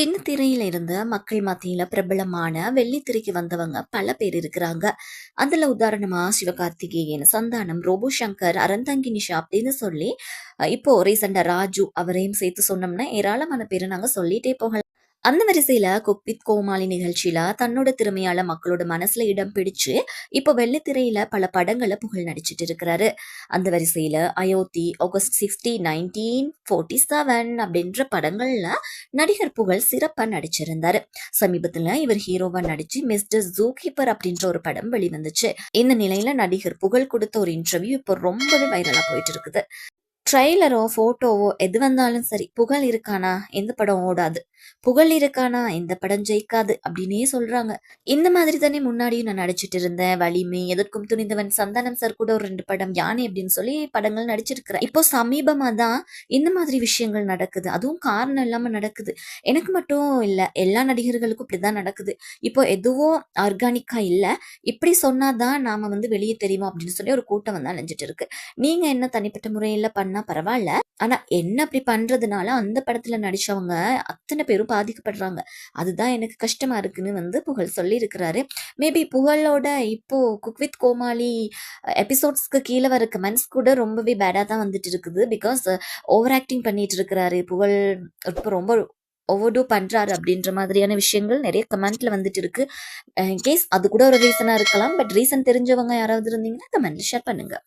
சின்ன திரையில இருந்து மக்கள் மத்தியில பிரபலமான வெள்ளித்திரைக்கு வந்தவங்க பல பேர் இருக்கிறாங்க. அதுல உதாரணமா சிவகார்த்திகேயன், சந்தானம், ரோபோ சங்கர், அறந்தாங்கி நிஷா அப்படின்னு சொல்லி இப்போ ரீசென்ட்டா ராஜு அவரையும் சேர்த்து சொன்னோம்னா ஏராளமான பேர் நாங்க சொல்லிட்டே போகலாம். அந்த வரிசையில குப்பித் கோமாளி நிகழ்ச்சியில தன்னோட திறமையால மக்களோட மனசுல இடம் பிடிச்சு இப்போ வெள்ளித்திரையில பல படங்களை புகழ் நடிச்சிட்டு இருக்கிறாரு. அந்த வரிசையில அயோத்தி, ஆகஸ்ட் 60, 1947 அப்படின்ற படங்கள்ல நடிகர் புகழ் சிறப்பா நடிச்சிருந்தாரு. சமீபத்துல இவர் ஹீரோவா நடிச்சு மிஸ்டர் ஜூகீப்பர் அப்படின்ற ஒரு படம் வெளிவந்துச்சு. இந்த நிலையில நடிகர் புகழ் கொடுத்த ஒரு இன்டர்வியூ இப்போ ரொம்பவே வைரலா போயிட்டு இருக்குது. ட்ரெய்லரோ, ஃபோட்டோவோ எது வந்தாலும் சரி, புகழ் இருக்கானா எந்த படம் ஓடாது. புகழ் இருக்கானா எந்த படம் ஜெயிக்காது அப்படின்னே சொல்றாங்க. இந்த மாதிரி தானே முன்னாடியும் நான் நடிச்சிட்டு இருந்தேன். வலிமை, எதற்கும் துணிந்தவன், சந்தானம் சார் கூட ஒரு ரெண்டு படம் யானை அப்படின்னு சொல்லி படங்கள் நடிச்சிருக்கிறேன். இப்போ சமீபமா தான் இந்த மாதிரி விஷயங்கள் நடக்குது. அதுவும் காரணம் இல்லாம நடக்குது. எனக்கு மட்டும் இல்ல, எல்லா நடிகர்களுக்கும் இப்படிதான் நடக்குது. இப்போ எதுவும் ஆர்கானிக்கா இல்ல. இப்படி சொன்னாதான் நாம வந்து வெளியே தெரியுமா அப்படின்னு சொல்லி ஒரு கூட்டம் வந்து அலைஞ்சிட்டு இருக்கு. நீங்க என்ன தனிப்பட்ட முறையில பண்ண பரவாயில்ல ஆனா என்ன அப்படி பண்றதுனால அந்த படத்துல நடிச்சவங்க அத்தனை பேரும் பாதிக்கப்படுறாங்க. அதுதான் எனக்கு கஷ்டமா இருக்குன்னு வந்து புகழ் சொல்லியிருக்கிறாரு. மேபி புகழோட இப்போ குக் வித் கோமாளி எபிசோட்ஸ்க்கு கீழே வர கமெண்ட்ஸ் கூட ரொம்பவே பேடா தான் வந்துட்டு இருக்குது. பிகாஸ் ஓவர் ஆக்டிங் பண்ணிட்டு இருக்கிறாரு. புகழ் இப்போ ரொம்ப ஓவர்டூ பண்றாரு அப்படின்ற மாதிரியான விஷயங்கள் நிறைய கமெண்ட்ல வந்துட்டு இருக்கு. Uh, இன்கேஸ் அது கூட ஒரு ரீசனா இருக்கலாம். பட் ரீசன் தெரிஞ்சவங்க யாராவது இருந்தீங்கன்னா கமெண்ட்ல ஷேர் பண்ணுங்க.